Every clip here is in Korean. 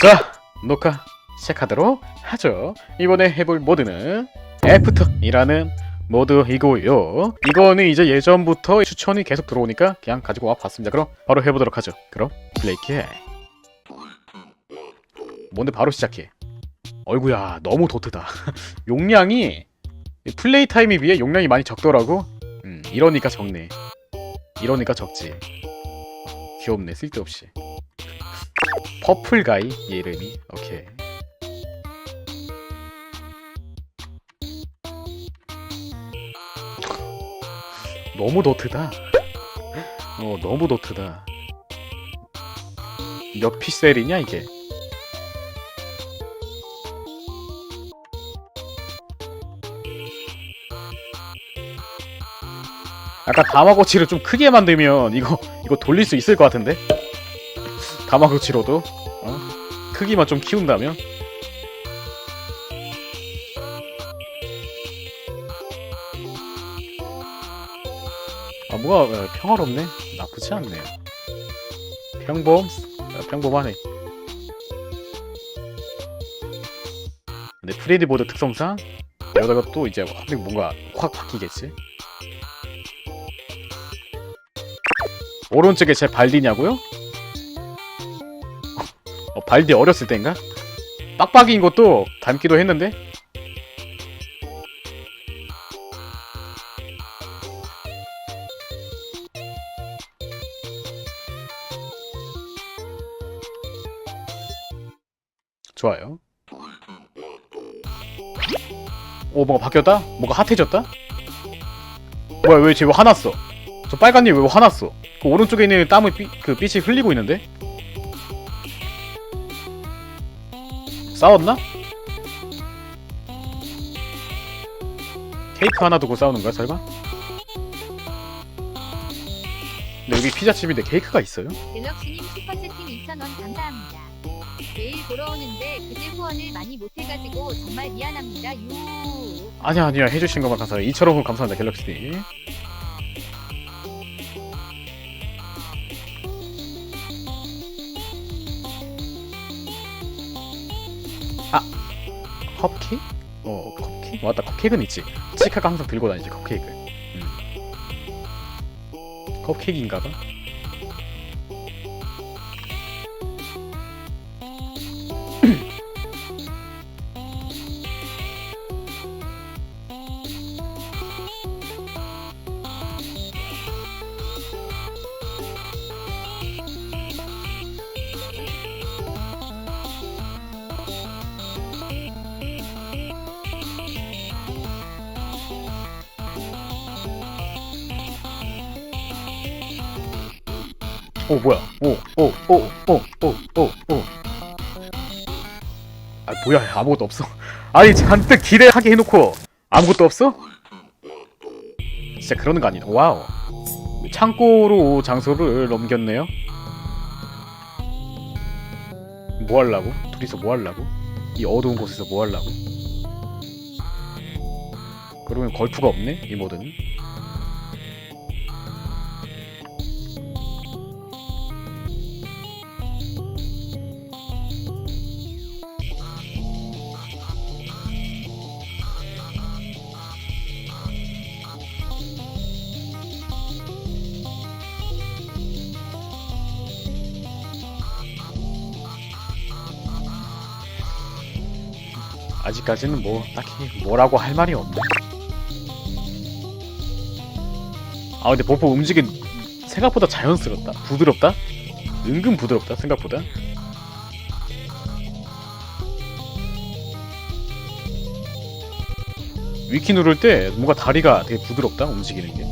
자, 녹화 시작하도록 하죠. 이번에 해볼 모드는 애프터이라는 모드이고요. 이거는 이제 예전부터 추천이 계속 들어오니까 그냥 가지고 와 봤습니다. 그럼 바로 해보도록 하죠. 그럼 플레이해. 뭔데 바로 시작해. 어이구야 너무 도트다. 용량이 플레이 타임에 비해 용량이 많이 적더라고. 음, 이러니까 적네. 이러니까 적지. 귀엽네 쓸데없이. 퍼플 가이 얘 이름이 오케이. 너무 도트다. 어 너무 도트다. 몇 피셀이냐 이게? 아까 다마고치를 좀 크게 만들면 이거 이거 돌릴 수 있을 것 같은데 다마고치로도 어? 크기만 좀 키운다면? 아 뭐가 어, 평화롭네? 나쁘지 않네요 평범? 어, 평범하네. 근데 프레디 보드 특성상 여기다가 또 이제 뭔가 확 바뀌겠지? 오른쪽에 제 발디냐고요? 어, 발디 어렸을 때인가? 빡빡이인 것도 닮기도 했는데 좋아요 오 뭐가 바뀌었다? 뭐가 핫해졌다? 뭐야 왜 쟤 왜 화났어 저 빨간 일왜 화났어 그 오른쪽에 있는 땀을 삐, 그 빛이 흘리고 있는데 싸웠나? 케이크 하나 두고 싸우는 거야 설마? 근데 여기 피자집인데 케이크가 있어요? 갤럭시님 슈퍼채팅 2,000원 감사합니다. 매일 보러 오는데 그제 후원을 많이 못해가지고 정말 미안합니다. 유. 아니야 아니야 해주신 것만 감사해요 2,000원 후원 감사합니다 갤럭시 아 컵케이크? 어 컵케이크? 맞다 컵케이크는 있지 치카가 항상 들고 다니지 컵케이크 음. 컵케이크인가봐 어 뭐야 오오오오오오오아 뭐야 아무것도 없어 아니 잔뜩 기대하게 해놓고 아무것도 없어? 진짜 그러는 거 아니다 와우 창고로 장소를 넘겼네요 뭐 하려고? 둘이서 뭐 하려고? 이 어두운 곳에서 뭐 하려고? 그러면 걸프가 없네 이모든 아직까지는 뭐 딱히 뭐라고 할 말이 없네. 아 근데 버퍼 움직임 생각보다 자연스럽다. 부드럽다. 은근 부드럽다 생각보다. 위키 누를 때 뭔가 다리가 되게 부드럽다 움직이는 게.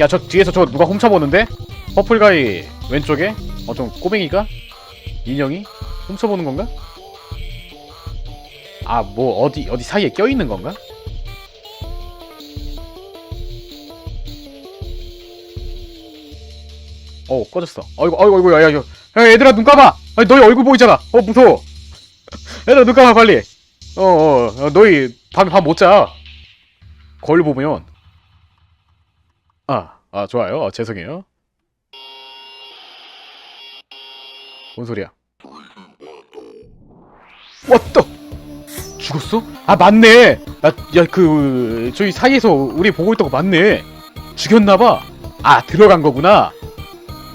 야 저 뒤에서 저 누가 훔쳐보는데? 퍼플가이 왼쪽에 어좀 꼬맹이가? 인형이? 훔쳐보는 건가? 아 뭐 어디 어디 사이에 껴있는 건가? 어 꺼졌어. 어이구 어이구 어이구 야야 야, 야 얘들아 눈 감아! 아니 너희 얼굴 보이잖아. 어 무서워. 얘들아 눈 감아 빨리. 어어 어, 너희 밤에 밤 못자. 거울 보면. 아 아 좋아요. 어, 죄송해요. 뭔 소리야? 왔다. 죽었어? 아 맞네. 나야그 저희 사이에서 우리 보고 있던 거 맞네. 죽였나봐. 아 들어간 거구나.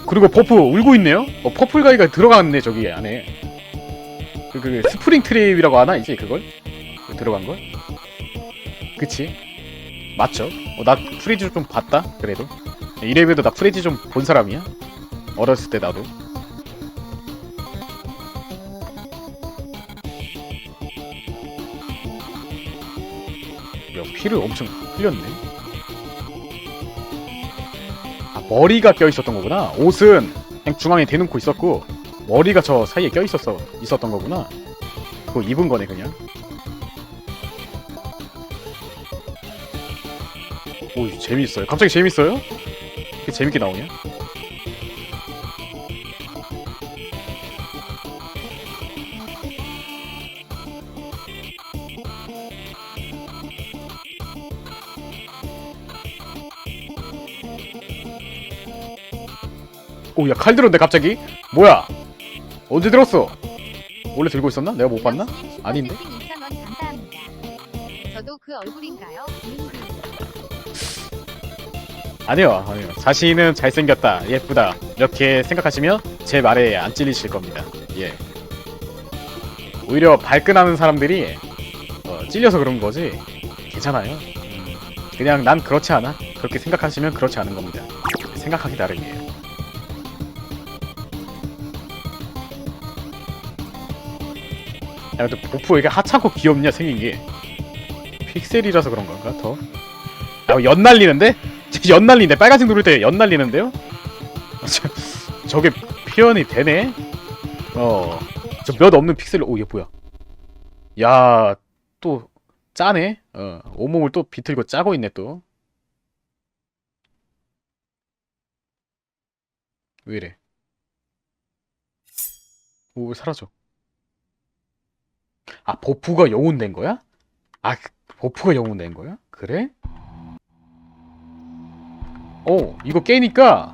그리고 버프 울고 있네요. 어 퍼플 가이가 들어갔네 저기 안에. 그, 그 스프링 트랩이라고 하나 이제 그걸 그 들어간 걸? 그치? 맞죠? 어, 나 프리즈 좀 봤다 그래도 이래봬도 나 프리즈 좀본 사람이야 어렸을 때 나도 야 피를 엄청 흘렸네. 아 머리가 껴있었던 거구나. 옷은 그냥 중앙에 대놓고 있었고 머리가 저 사이에 껴있었어 있었던 거구나. 그거 입은 거네 그냥. 오 재밌어요. 갑자기 재밌어요? 이렇게 재밌게 나오냐? 오 야 칼 들었네 갑자기 뭐야 언제 들었어 원래 들고 있었나? 내가 못 봤나? 아닌데? 2,000원 감사합니다. 저도 아니요, 아니요. 자신은 잘생겼다, 예쁘다 이렇게 생각하시면 제 말에 안 찔리실 겁니다. 예. 오히려 발끈하는 사람들이 어, 찔려서 그런 거지 괜찮아요. 음, 그냥 난 그렇지 않아. 그렇게 생각하시면 그렇지 않은 겁니다. 생각하기 나름이에요. 야, 근데 보프 왜 이렇게 하찮고 귀엽냐 생긴 게 픽셀이라서 그런 건가 더? 야, 연 날리는데? 연 날리는데 빨간색 누를 때 연 날리는데요? 저, 저게 표현이 되네? 어, 저 몇 없는 픽셀, 오, 얘 뭐야? 야, 또 짜네? 어, 온몸을 또 비틀고 짜고 있네 또. 왜 이래? 오, 왜 사라져? 아, 버프가 영혼 된 거야? 아, 그- 버프가 영혼 된 거야? 그래? 어 이거 깨니까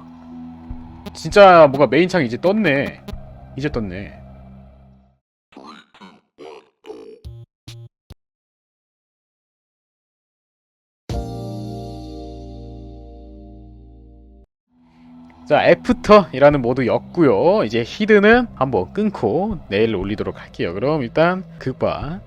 진짜 뭔가 메인창이 이제 떴네 이제 떴네 자 애프터이라는 모드였고요. 이제 히드는 한번 끊고 내일 올리도록 할게요. 그럼 일단 극바